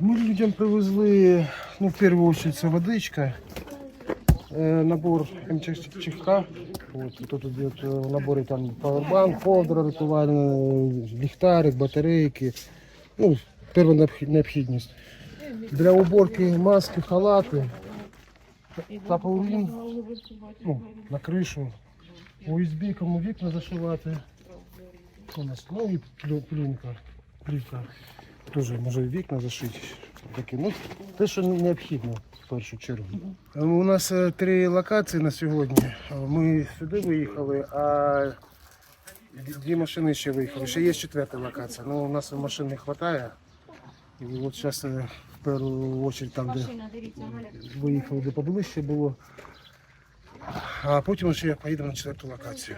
Мы людям привезли, ну, в первую очередь, це водичка, э, набор МЧХ, вот, тут идет э, в наборе там пауэрбанк, ковдра рятувальна, ліхтарик, батарейки, ну, перша необхід- необхідність. Для уборки маски, халати, тапаурін, ну, на кришу, USB, кому вікна зашивати. У нас ну і плю- плюнка, плівка. Теж може вікна зашити. Такі, ну, те, що необхідно в першу чергу. Е, У нас е, три локації на сьогодні. Е, Ми сюди виїхали, а дві- дві машини ще виїхали. Ще є четверта локація. Ну, у нас машин не вистачає. І от зараз в першу чергу там, де виїхали, де поближче було. А потім ще поїдемо на четверту локацію.